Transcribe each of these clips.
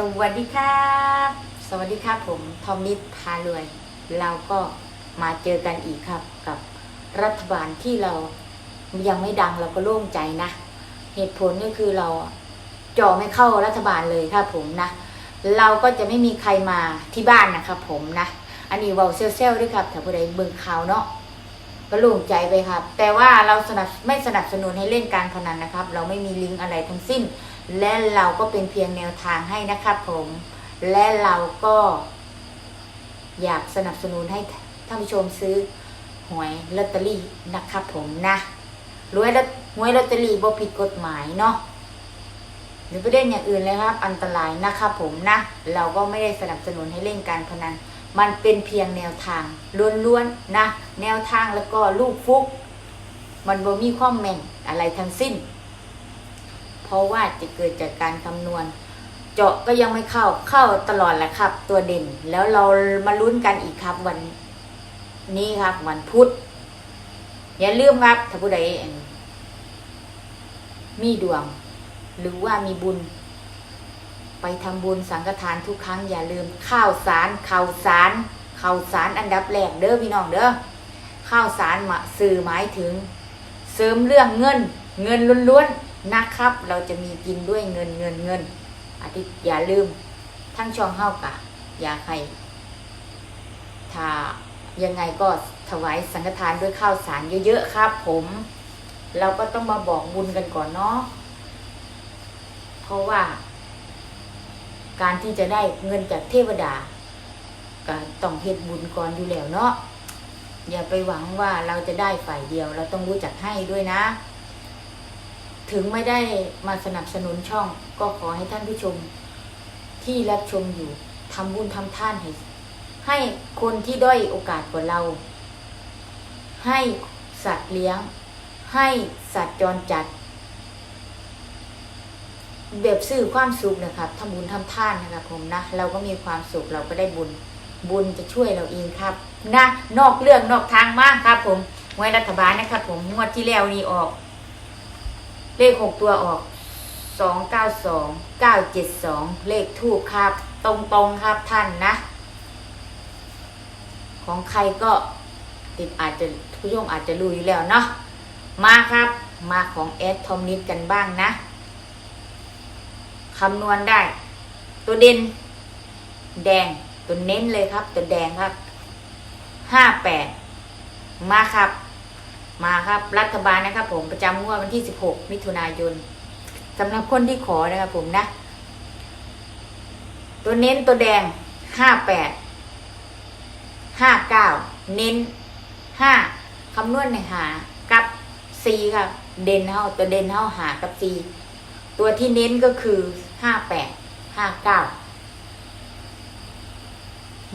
สวัสดีครับ สวัสดีครับผมทอมนิดพารวย เราก็มาเจอกันอีกครับกับรัฐบาลที่เรายังไม่ดังเราก็โล่งใจนะ เหตุผลก็คือเราเจาะไม่เข้ารัฐบาลเลยครับผมนะ เราก็จะไม่มีใครมาที่บ้านนะครับผมนะ อันนี้เวาเซลเซลด้วยครับถ้าผู้ใดเบิ่งข่าวเนาะก็โล่งใจไปครับ แต่ว่าเราสนับไม่สนับสนุนให้เล่นการพนันนะครับ เราไม่มีลิงก์อะไรทั้งสิ้น และเราก็เป็นเพียงแนวทางให้นะครับผม และเราก็ อยากสนับสนุนให้ท่านผู้ชมซื้อหวยลอตเตอรี่นะครับผมนะรวยลอหวยลอตเตอรี่บ่ผิดกฎหมายเนาะหรือประเด็นอย่างอื่นเลยครับ อันตรายนะครับผมนะ เราก็ไม่ได้สนับสนุนให้เล่นการพนัน มันเป็นเพียงแนวทางล้วนๆนะ แนวทางแล้วก็ลูกฟุก มันบ่มีข้อมแม่นอะไรทั้งสิ้น เพราะว่าจะเกิดจากการคำนวณ เจาะก็ยังไม่เข้าเข้าตลอดแหละครับ ตัวเด่นแล้วเรามาลุ้นกันอีกครับวันนี้ครับวันพุธอย่าลืมครับถ้าผู้ใดมีดวง หรือว่ามีบุญ ไปทำบุญสังฆทานทุกครั้ง อย่าลืมข้าวสารข้าวสารข้าวสารอันดับแรกเด้อพี่น้องเด้อข้าวสารมาสื่อหมายถึง เสริมเรื่องเงิน เงินล้วนๆ นะครับ เราจะมีกินด้วยเงินเงินเงินอาทิตย์อย่าลืม ทั้งช่องเฮากะอย่าใครถ้ายังไงก็ถวายสังฆทานด้วยข้าวสารเยอะๆครับผม เราก็ต้องมาบอกบุญกันก่อนเนาะเพราะว่า การที่จะได้เงินจากเทวดาก็ต้องเฮ็ดบุญก่อนอยู่แล้วเนาะอย่าไปหวังว่าเราจะได้ฝ่ายเดียว เราต้องรู้จักให้ด้วยนะ ถึงไม่ได้มาสนับสนุนช่อง ก็ขอให้ท่านผู้ชมที่รับชมอยู่ทำบุญทำท่านให้ให้คนที่ด้อยโอกาสกว่าเรา ให้สัตว์เลี้ยง ให้สัตว์จรจัด แบบสื่อความสุขนะครับทำบุญทำท่านนะครับผมนะ เราก็มีความสุขเราก็ได้บุญ บุญจะช่วยเราเองครับ นะ นอกเรื่องนอกทางมากครับผมไว้รัฐบาลนะครับผมงวดที่แล้วนี่ออก เลขหกตัวออกสองเก้าสองเก้าเจ็ดสองเลขทูกครับ ตรงตรงครับท่านนะ ของใครก็ติดอาจจะผู้ชมอาจจะรู้อยู่แล้วเนาะมาครับมาของแอดทอมนิดกันบ้างนะคำนวณได้ ตัวเด่นแดงตัวเน้นเลยครับ ตัวแดงครับห้าแปดมาครับ มาครับ รัฐบาลนะครับผมประจำงวดวันที่สิบหกมิถุนายนสำหรับคนที่ขอนะครับผมนะ ตัวเน้นตัวแดงห้าแปดห้าเก้าเน้นห้าคำนวณในหากับ C ครับเด่นเท่าตัวเด่นเท่าหากับ C ตัวที่เน้นก็คือห้าแปดห้าเก้า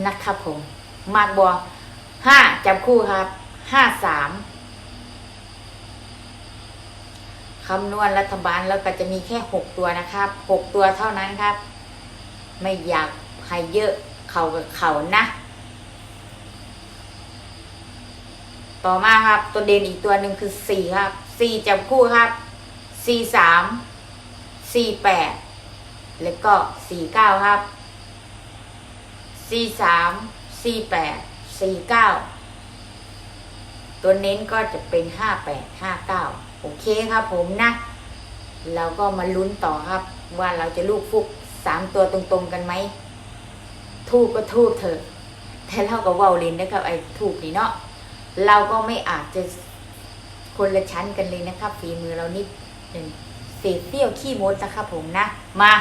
นะครับผม มากห้าจับคู่ครับห้าสาม คำนวณรัฐบาลแล้วก็จะมีแค่หกตัวนะครับหกตัวเท่านั้นครับ ไม่อยากให้เยอะเข่ากับเข่านะ ต่อมาครับ ตัวเด่นอีกตัวหนึ่งคือสี่ครับสี่จับคู่ครับสี่สามสี่แปดแล้วก็สี่เก้าครับสี่สามสี่แปดสี่เก้าตัวเน้นก็จะเป็นห้าแปดห้าเก้า โอเคครับผมนะเราก็มาลุ้นต่อครับ ว่าเราจะลูกฟุกสามตัวตรงๆกันไหมทูบก็ทูบเถอะแต่เราก็ว้าเลินนะครับไอ้ทูบนี่เนาะเราก็ไม่อาจจะคนละชั้นกันเลยนะครับฝีมือเรานิดหนึ่งเศษเปรี้ยวขี้มดนะครับผมนะ มา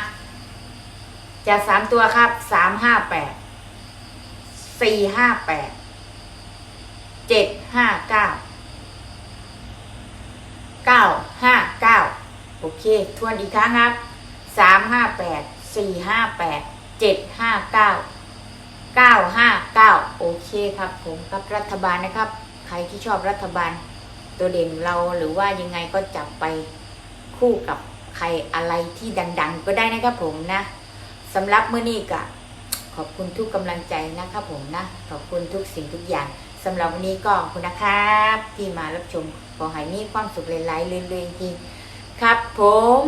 จะสามตัวครับสามห้าแปดสี่ห้าแปดเจ็ดห้าเก้าเก้าห้าเก้าโอ เค ทวนอีกครั้งครับสามห้าแปดสี่ห้าแปดเจ็ดห้าเก้าเก้าห้าเก้าโอเคครับผมครับรัฐบาลนะครับ ใครที่ชอบรัฐบาล ตัวเด่นเราหรือว่ายังไงก็จับไปคู่กับใครอะไรที่ดัง ๆ ก็ได้นะครับผมนะสำหรับมื้อนี้ก็ขอบคุณทุกกำลังใจนะครับผมนะ ขอบคุณทุกสิ่งทุกอย่างสำหรับวันนี้ก็ขอบคุณนะครับ ที่มารับชมขอให้มีความสุขหลายๆเรื่อยๆที ครับผม